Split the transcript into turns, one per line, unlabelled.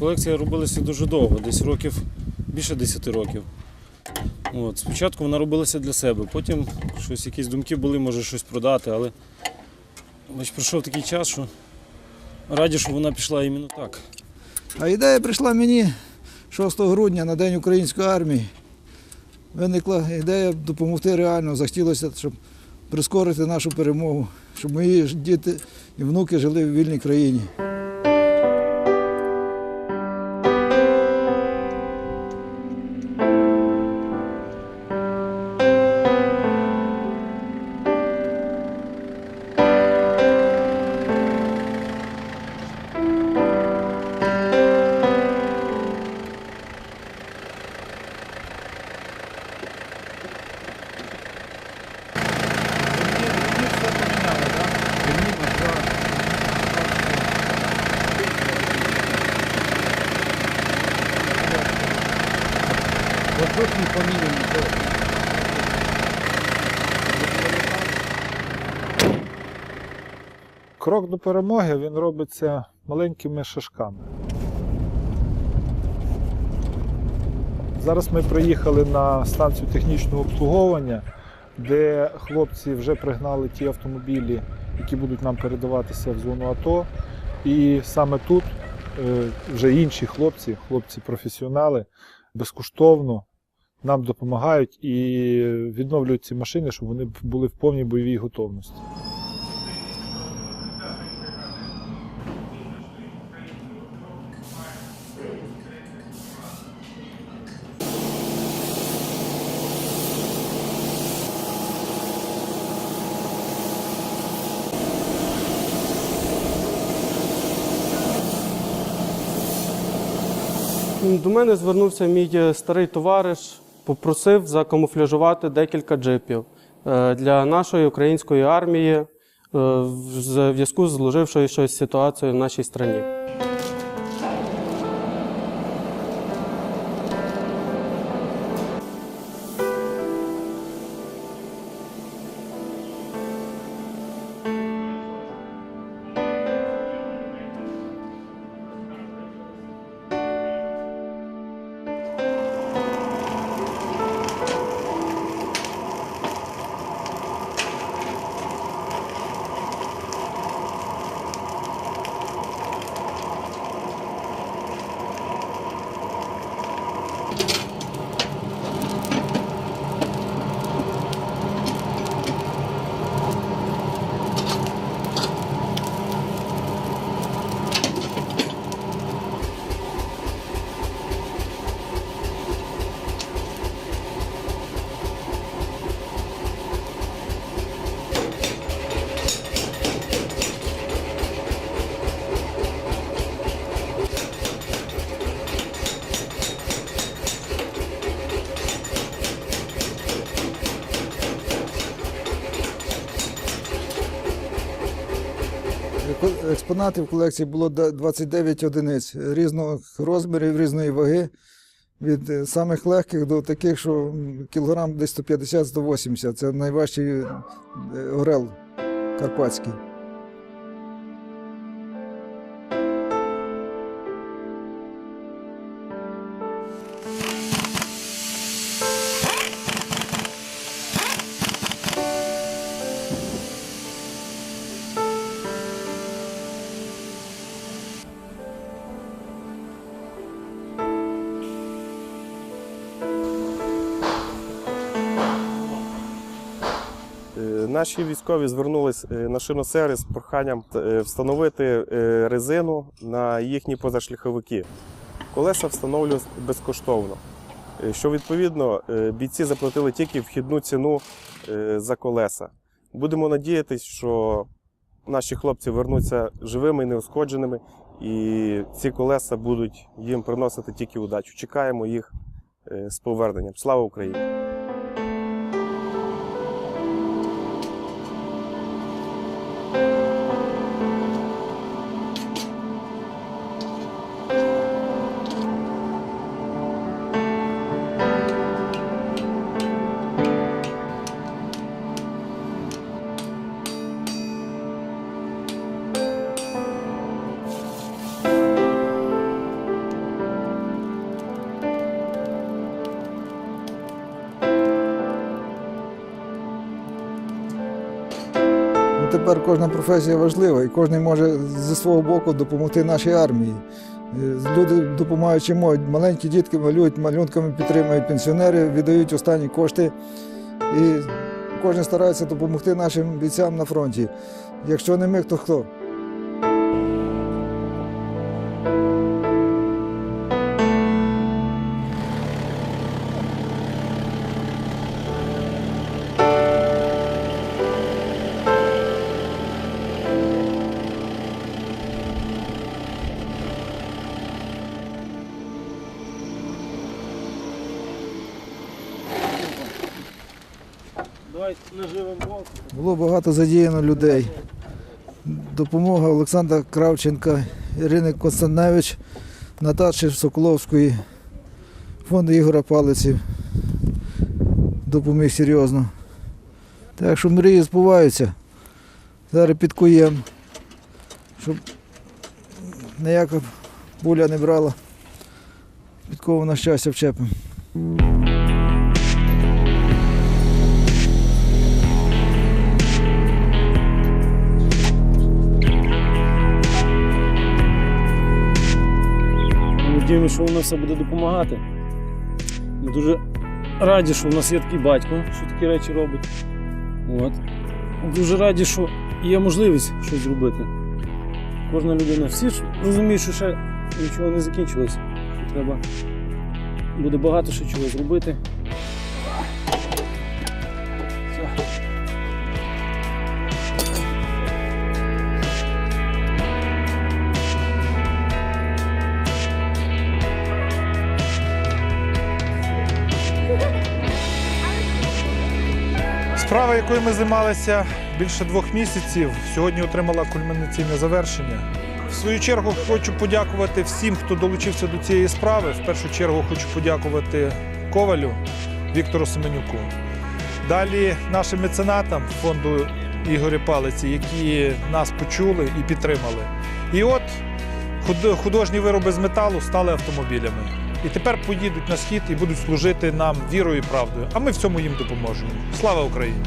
колекція робилася дуже довго, десь років більше 10 років. От, спочатку вона робилася для себе, потім щось, якісь думки були, може щось продати, але бач, пройшов такий час, що раді, що вона пішла іменно так.
А ідея прийшла мені 6 грудня на День української армії. Виникла ідея допомогти реально. Захотілося, щоб прискорити нашу перемогу, щоб мої діти і внуки жили в вільній країні.
Крок до перемоги він робиться маленькими шажками. Зараз ми приїхали на станцію технічного обслуговування, де хлопці вже пригнали ті автомобілі, які будуть нам передаватися в зону АТО. І саме тут е, вже інші хлопці, хлопці-професіонали, безкоштовно нам допомагають і відновлюють ці машини, щоб вони були в повній бойовій готовності.
До мене звернувся мій е, старий товариш, попросив закамуфляжувати декілька джипів е, для нашої української армії е, в зв'язку з зложившою ситуацією в нашій країні.
Експонатів колекції було да- 29 одиниць різних розмірів, різної ваги. Від е, самих легких до таких, що кілограм десь 150-180. Це найважчий е, орел карпатський.
Наші військові звернулись е, на шиносервіс з проханням е, встановити е, резину на їхні позашляховики. Колеса встановлюють безкоштовно. Що відповідно бійці заплатили тільки вхідну ціну за колеса. Будемо надіятися, що наші хлопці вернуться живими і неушкодженими, і ці колеса будуть їм приносити тільки удачу. Чекаємо їх з поверненням. Слава Україні!
Тепер кожна професія важлива, і кожен може зі свого боку допомогти нашій армії. Е, Люди допомагаючи можуть. Маленькі дітки малюють, малюнками підтримують пенсіонери, віддають останні кошти. І кожен старається допомогти нашим бійцям на фронті. Якщо не ми, то хто? Було багато задіяно людей. Допомога Олександра Кравченка, Ірини Константиневич, Наташі Соколовської, фонду Ігора Палиці. Допоміг серйозно. Так що мрії збуваються. Зараз підкуємо, щоб ніяка буля не брала. Підкову на щастя вчепимо.
Надіємося, що воно все буде допомагати. Ми дуже раді, що в нас є такий батько, що такі речі робить. От. Дуже раді, що є можливість щось зробити. Кожна людина. Всі ж розуміють, що ще нічого не закінчилось. Що треба буде багато ще чого зробити. Все.
Справа, якою ми займалися більше двох місяців, сьогодні отримала кульмінаційне завершення. В свою чергу хочу подякувати всім, хто долучився до цієї справи. В першу чергу хочу подякувати Ковалю Віктору Семенюку. Далі нашим меценатам фонду Ігоря Палиці, які нас почули і підтримали. І от художні вироби з металу стали автомобілями. І тепер поїдуть на схід і будуть служити нам вірою і правдою. А ми в цьому їм допоможемо. Слава Україні!